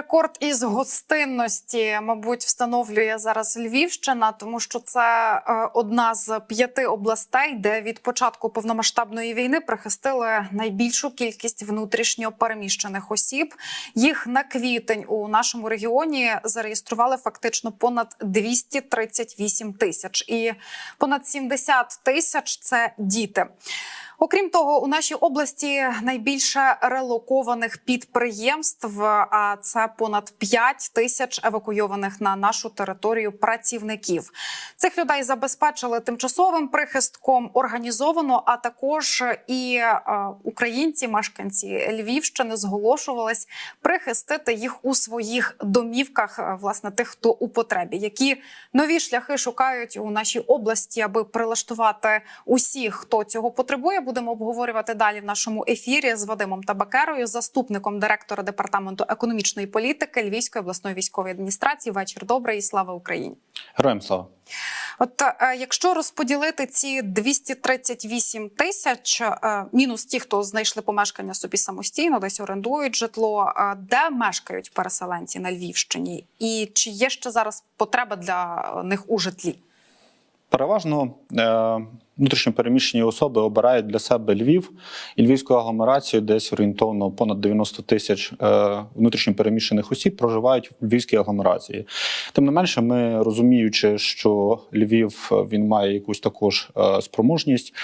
Рекорд із гостинності, мабуть, встановлює зараз Львівщина, тому що це е, одна з п'яти областей, де від початку повномасштабної війни прихистили найбільшу кількість внутрішньо переміщених осіб. Їх на квітень у нашому регіоні зареєстрували фактично понад 238 тисяч, і понад 70 тисяч це діти. Окрім того, у нашій області найбільше релокованих підприємств. А це понад 5 тисяч евакуйованих на нашу територію працівників. Цих людей забезпечили тимчасовим прихистком організовано. А також і е, українці, мешканці Львівщини, зголошувались прихистити їх у своїх домівках. е, Власне, тих, хто у потребі, які нові шляхи шукають у нашій області, аби прилаштувати усіх, хто цього потребує. Будемо обговорювати далі в нашому ефірі з Вадимом Табакерою, заступником директора департаменту економічної політики Львівської обласної військової адміністрації. Вечір добрий і слава Україні. Героям слава. От е, якщо розподілити ці 238 тисяч, е, мінус ті, хто знайшли помешкання собі самостійно, десь орендують житло, е, де мешкають переселенці на Львівщині, і чи є ще зараз потреба для них у житлі? Переважно е, внутрішньо переміщені особи обирають для себе Львів і львівську агломерацію, десь орієнтовно понад 90 тисяч е, внутрішньо переміщених осіб проживають в львівській агломерації. Тим не менше, ми розуміючи, що Львів е, він має якусь також е, спроможність,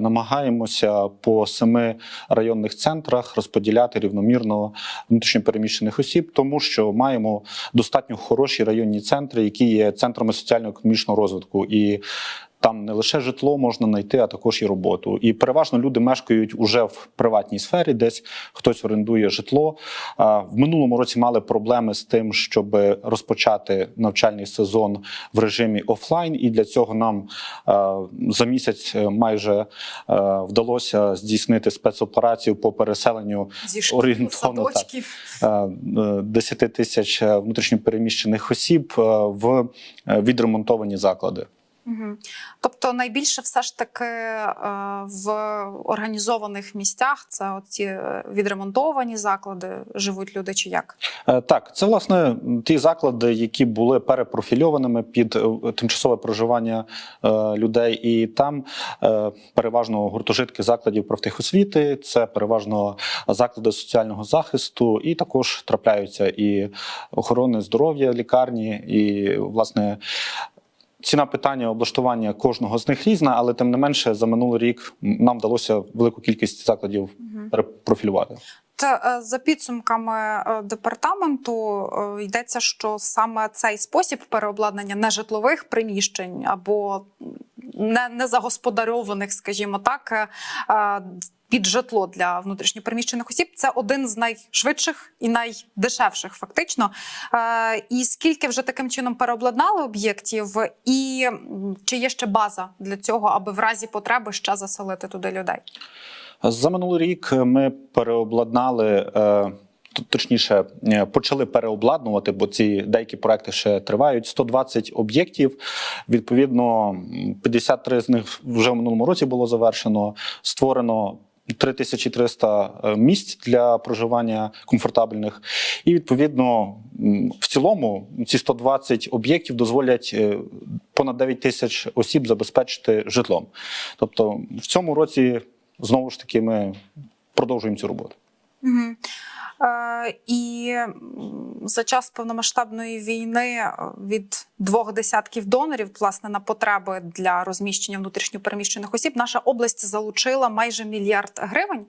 намагаємося по семи районних центрах розподіляти рівномірно внутрішньо переміщених осіб, тому що маємо достатньо хороші районні центри, які є центрами соціально-економічного розвитку і. Там не лише житло можна знайти, а також і роботу. І переважно люди мешкають уже в приватній сфері, десь хтось орендує житло. В минулому році мали проблеми з тим, щоб розпочати навчальний сезон в режимі офлайн, і для цього нам за місяць е, майже е, вдалося здійснити спецоперацію по переселенню Зі Орієнтовно, так. садочків. е, 10 тисяч внутрішньопереміщених осіб в відремонтовані заклади. Тобто найбільше все ж таки е, в організованих місцях це оці е, відремонтовані заклади живуть люди чи як? Е, Так, це власне ті заклади, які були перепрофільованими під тимчасове проживання людей, і там переважно гуртожитки закладів профтехосвіти, це переважно заклади соціального захисту, і також трапляються і охорони здоров'я, лікарні, і власне. Ціна питання облаштування кожного з них різна, але тим не менше за минулий рік нам вдалося велику кількість закладів перепрофілювати. Та е, за підсумками е, департаменту е, йдеться, що саме цей спосіб переобладнання нежитлових приміщень або не, незагосподарованих, скажімо так, е, під житло для внутрішньопереміщених осіб це один з найшвидших і найдешевших, фактично. Е, І скільки вже таким чином переобладнали об'єктів, і чи є ще база для цього, аби в разі потреби ще заселити туди людей? За минулий рік ми переобладнали. е, Точніше, е, почали переобладнувати, бо ці деякі проекти ще тривають. 120 об'єктів. Відповідно, м, 53 з них вже в минулому році було завершено. Створено 3300 е, місць для проживання комфортабельних. І відповідно, в цілому ці 120 об'єктів дозволять е, понад 9 тисяч осіб забезпечити житлом. Тобто, в цьому році знову ж таки ми продовжуємо цю роботу. Угу. Е, і за час повномасштабної війни е, від двох десятків донорів, власне, на потреби для розміщення внутрішньопереміщених осіб, наша область залучила майже мільярд гривень.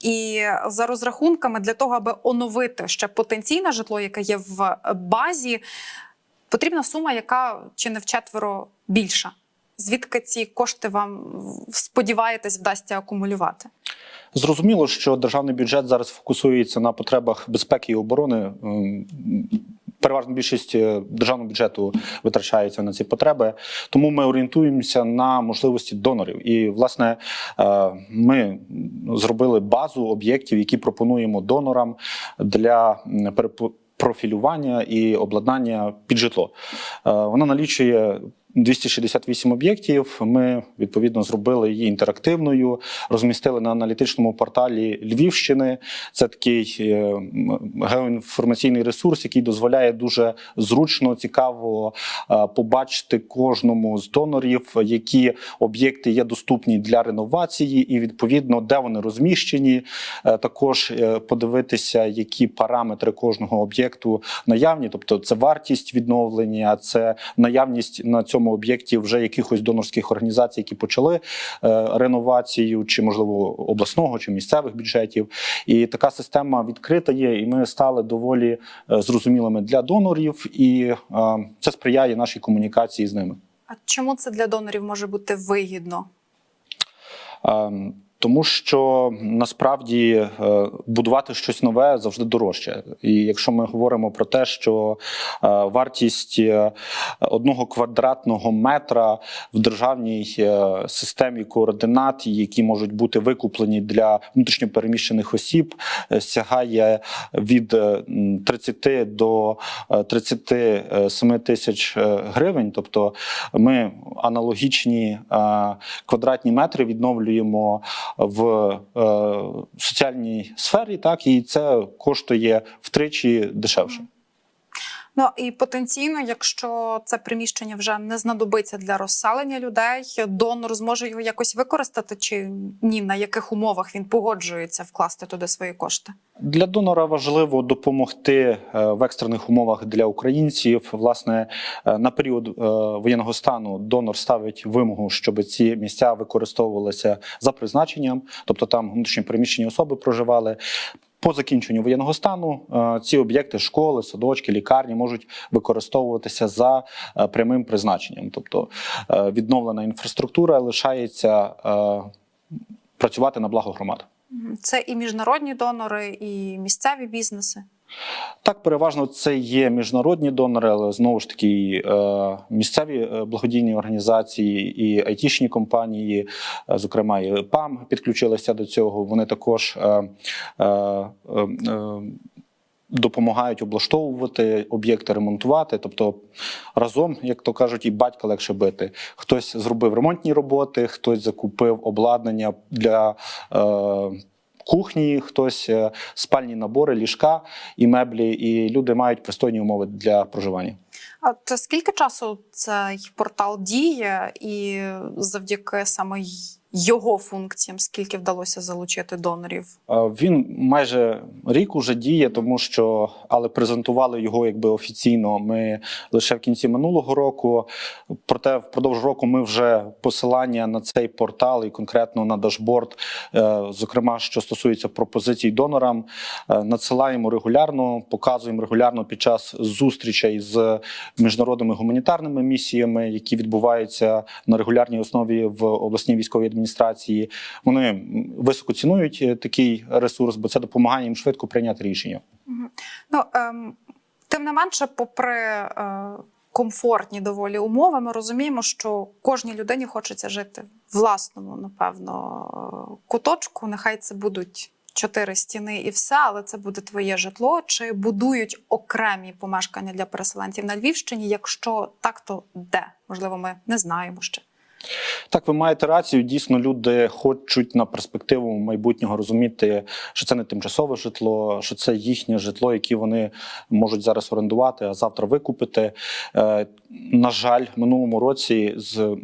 І за розрахунками для того, аби оновити ще потенційне житло, яке є в базі, потрібна сума, яка чи не вчетверо більша. Звідки ці кошти вам сподіваєтесь вдасться акумулювати? Зрозуміло, що державний бюджет зараз фокусується на потребах безпеки і оборони. Ем, Переважна більшість е, державного бюджету витрачається на ці потреби, тому ми орієнтуємося на можливості донорів. І, власне, е, ми зробили базу об'єктів, які пропонуємо донорам для м, перепо- профілювання і обладнання під житло. Е, Вона налічує 268 об'єктів. Ми відповідно зробили її інтерактивною, розмістили на аналітичному порталі Львівщини. Це такий е, геоінформаційний ресурс, який дозволяє дуже зручно, цікаво е, побачити кожному з донорів, які об'єкти є доступні для реновації, і відповідно де вони розміщені. Е, Також подивитися, які параметри кожного об'єкту наявні, тобто це вартість відновлення, це наявність на цьому об'єкті вже якихось донорських організацій, які почали е, реновацію, чи можливо обласного чи місцевих бюджетів. І така система відкрита є, і ми стали доволі е, зрозумілими для донорів, і е, це сприяє нашій комунікації з ними. А чому це для донорів може бути вигідно? Ем, Тому що насправді е, будувати щось нове завжди дорожче. І якщо ми говоримо про те, що е, вартість е, одного квадратного метра в державній системі координат, які можуть бути викуплені для внутрішньопереміщених осіб, сягає від е, 30 до е, 37 тисяч гривень. Тобто ми аналогічні квадратні метри відновлюємо в е, соціальній сфері, так і це коштує втричі дешевше. Ну і потенційно, якщо це приміщення вже не знадобиться для розселення людей, донор зможе його якось використати, чи ні, на яких умовах він погоджується вкласти туди свої кошти? Для донора важливо допомогти е, в екстрених умовах для українців. Власне, е, на період е, воєнного стану донор ставить вимогу, щоб ці місця використовувалися за призначенням, тобто там внутрішньо переміщені особи проживали. По закінченню воєнного стану е, ці об'єкти, школи, садочки, лікарні можуть використовуватися за е, прямим призначенням. Тобто е, відновлена інфраструктура лишається працювати на благо громад. Це і міжнародні донори, і місцеві бізнеси. Так, переважно це є міжнародні донори, але знову ж таки е, місцеві е, благодійні організації і айтішні компанії, е, зокрема і ПАМ, підключилися до цього. Вони також допомагають облаштовувати об'єкти, ремонтувати. Тобто разом, як то кажуть, і батька легше бити. Хтось зробив ремонтні роботи, хтось закупив обладнання для. Кухні, хтось е, спальні набори, ліжка і меблі, і люди мають пристойні умови для проживання. А от скільки часу цей портал діє, і завдяки саме його функціям, скільки вдалося залучити донорів? Він майже рік уже діє, тому що але презентували його якби офіційно. Ми лише в кінці минулого року. Проте впродовж року ми вже посилання на цей портал і конкретно на дашборд, е, зокрема, що стосується пропозицій донорам, е, надсилаємо регулярно, показуємо регулярно під час зустрічей з міжнародними гуманітарними місіями, які відбуваються на регулярній основі в обласній військовій адміністрації. Вони високо цінують е, такий ресурс, бо це допомагає їм швидко прийняти рішення. Ну ем, тим не менше, попри е, комфортні доволі умови, ми розуміємо, що кожній людині хочеться жити в власному, напевно, е, куточку. Нехай це будуть. Чотири стіни і все, але це буде твоє житло. Чи будують окремі помешкання для переселенців на Львівщині? Якщо так, то де? Можливо, ми не знаємо ще. Так, ви маєте рацію. Дійсно, люди хочуть на перспективу майбутнього розуміти, що це не тимчасове житло, що це їхнє житло, яке вони можуть зараз орендувати, а завтра викупити. Е, на жаль, минулому році з.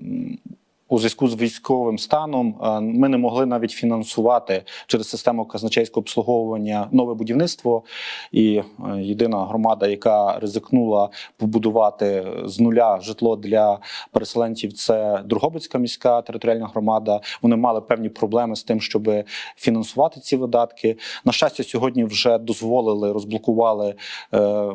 У зв'язку з військовим станом е, ми не могли навіть фінансувати через систему казначейського обслуговування нове будівництво. І е, єдина громада, яка ризикнула побудувати з нуля житло для переселенців, це Другобицька міська територіальна громада. Вони мали певні проблеми з тим, щоб фінансувати ці видатки. На щастя, сьогодні вже дозволили, розблокували е,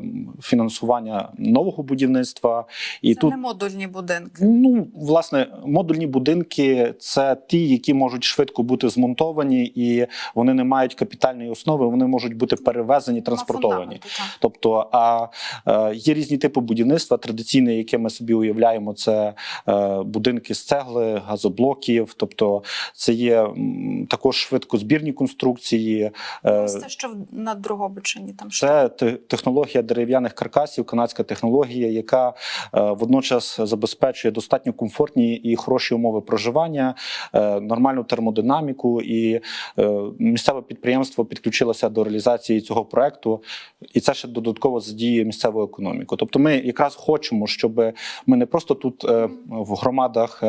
фінансування нового будівництва. І це тут не модульні будинки. Ну, власне, модульні будинки це ті, які можуть швидко бути змонтовані, і вони не мають капітальної основи. Вони можуть бути перевезені, транспортовані. Тобто, а е, є різні типи будівництва. Традиційне, яке ми собі уявляємо, це е, будинки з цегли, газоблоків. Тобто, це є також швидкозбірні конструкції. Ось це що на Другобичині там це технологія дерев'яних каркасів, канадська технологія, яка е, водночас забезпечує достатньо комфортні і хороші умови проживання, е, нормальну термодинаміку. І е, місцеве підприємство підключилося до реалізації цього проекту, і це ще додатково задіює місцеву економіку. Тобто, ми якраз хочемо, щоб ми не просто тут е, в громадах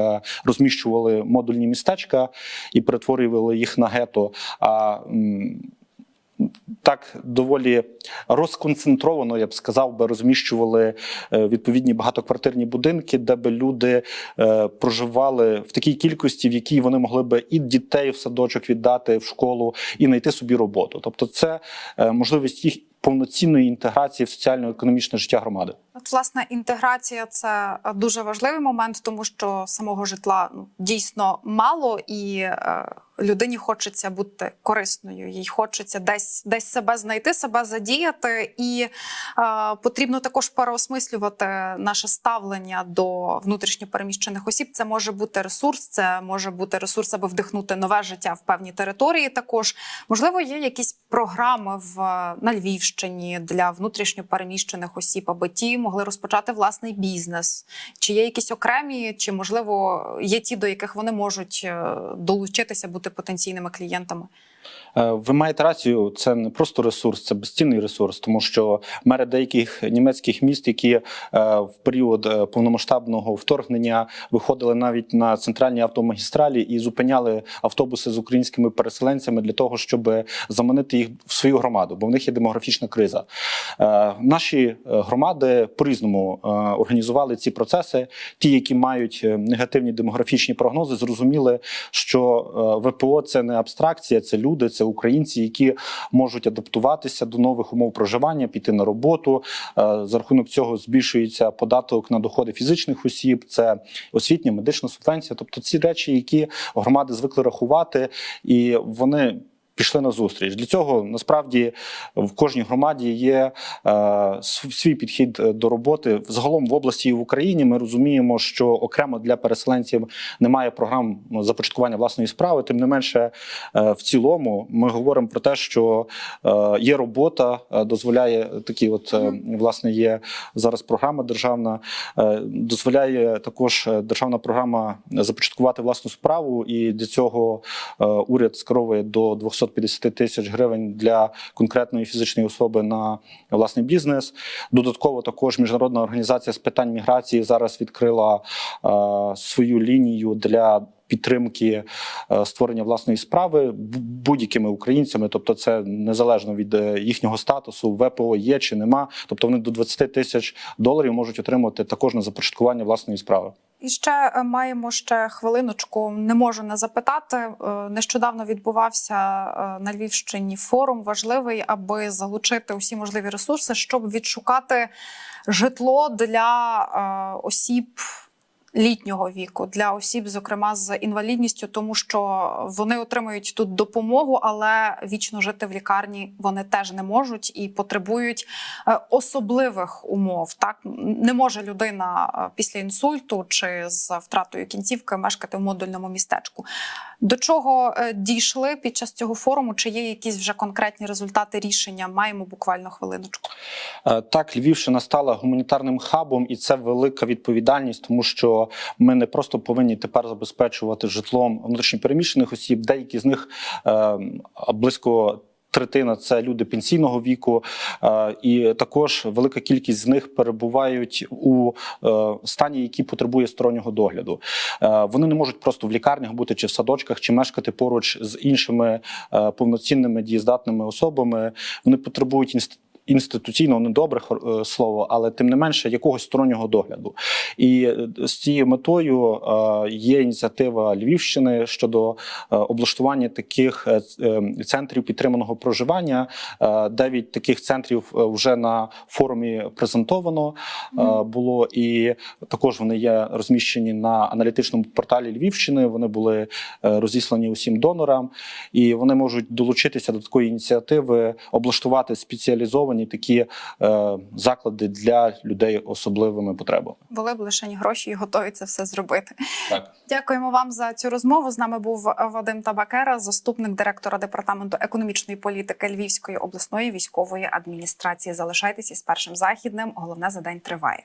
розміщували модульні містечка і перетворювали їх на гето. а так доволі розконцентровано, я б сказав, би розміщували е, відповідні багатоквартирні будинки, де би люди е, проживали в такій кількості, в якій вони могли би і дітей в садочок віддати в школу, і знайти собі роботу. Тобто, це е, можливість їх повноцінної інтеграції в соціально-економічне життя громади. От, власне, інтеграція це е, дуже важливий момент, тому що самого житла ну, дійсно мало, і е, людині хочеться бути корисною, їй хочеться десь десь себе знайти, себе задіяти, і е, потрібно також переосмислювати наше ставлення до внутрішньо переміщених осіб. Це може бути ресурс, це може бути ресурс, аби вдихнути нове життя в певній території. Також можливо, є якісь програми в на Львівщині для внутрішньо переміщених осіб, аби ті могли розпочати власний бізнес. Чи є якісь окремі, чи можливо є ті, до яких вони можуть е, долучитися, бути потенційними клієнтами? Е, Ви маєте рацію, це не просто ресурс, це безцінний ресурс, тому що мери деяких німецьких міст, які е, в період повномасштабного вторгнення виходили навіть на центральні автомагістралі і зупиняли автобуси з українськими переселенцями для того, щоб заманити їх в свою громаду, бо в них є демографічна криза. Наші громади по-різному е, організували ці процеси. Ті, які мають е, негативні демографічні прогнози, зрозуміли, що е, ВПО це не абстракція, це люди, це українці, які можуть адаптуватися до нових умов проживання, піти на роботу. За рахунок цього збільшується податок на доходи фізичних осіб, це освітня медична субвенція. Тобто ці речі, які громади звикли рахувати, і вони. Пішли на зустріч. Для цього насправді в кожній громаді є е, свій підхід е, до роботи. Загалом в області і в Україні ми розуміємо, що окремо для переселенців немає програм ну, започаткування власної справи. Тим не менше, е, в цілому ми говоримо про те, що е, є робота, е, дозволяє такі, от е, власне є зараз програма державна, е, дозволяє також е, державна програма започаткувати власну справу, і для цього е, уряд скеровує до 250 тисяч гривень для конкретної фізичної особи на власний бізнес. Додатково також міжнародна організація з питань міграції зараз відкрила е, свою лінію для. Підтримки е, створення власної справи будь-якими українцями, тобто це незалежно від е, їхнього статусу, ВПО є чи нема. Тобто вони до 20 тисяч доларів можуть отримати також на започаткування власної справи. І ще е, маємо ще хвилиночку. Не можу не запитати. Е, Нещодавно відбувався е, на Львівщині форум важливий, аби залучити усі можливі ресурси, щоб відшукати житло для осіб. Літнього віку для осіб, зокрема з інвалідністю, тому що вони отримують тут допомогу, але вічно жити в лікарні вони теж не можуть і потребують е, особливих умов. Так не може людина е, після інсульту чи з втратою кінцівки мешкати в модульному містечку. До чого е, дійшли під час цього форуму? Чи є якісь вже конкретні результати рішення? Маємо буквально хвилиночку. Так, Львівщина стала гуманітарним хабом, і це велика відповідальність, тому що ми не просто повинні тепер забезпечувати житлом внутрішньопереміщених осіб, деякі з них е, близько. Третина це люди пенсійного віку, е, і також велика кількість з них перебувають у е, стані, який потребує стороннього догляду. Е, Вони не можуть просто в лікарнях бути чи в садочках, чи мешкати поруч з іншими повноцінними дієздатними особами. Вони потребують інституційно недобре е, слово, але тим не менше якогось стороннього догляду. І е, з цією метою е, є ініціатива Львівщини щодо облаштування таких центрів підтриманого проживання. Дев'ять таких центрів вже на форумі презентовано було, і також вони є розміщені на аналітичному порталі Львівщини. Вони були розіслані усім донорам, і вони можуть долучитися до такої ініціативи, облаштувати спеціалізовані такі е, заклади для людей особливими потребами. Були б лишені гроші і готові це все зробити. Так. Дякуємо вам за цю розмову. З нами був Вадим Табакера, заступник директора департаменту економічної політики Львівської обласної військової адміністрації. Залишайтеся з першим західним. Головне за день триває.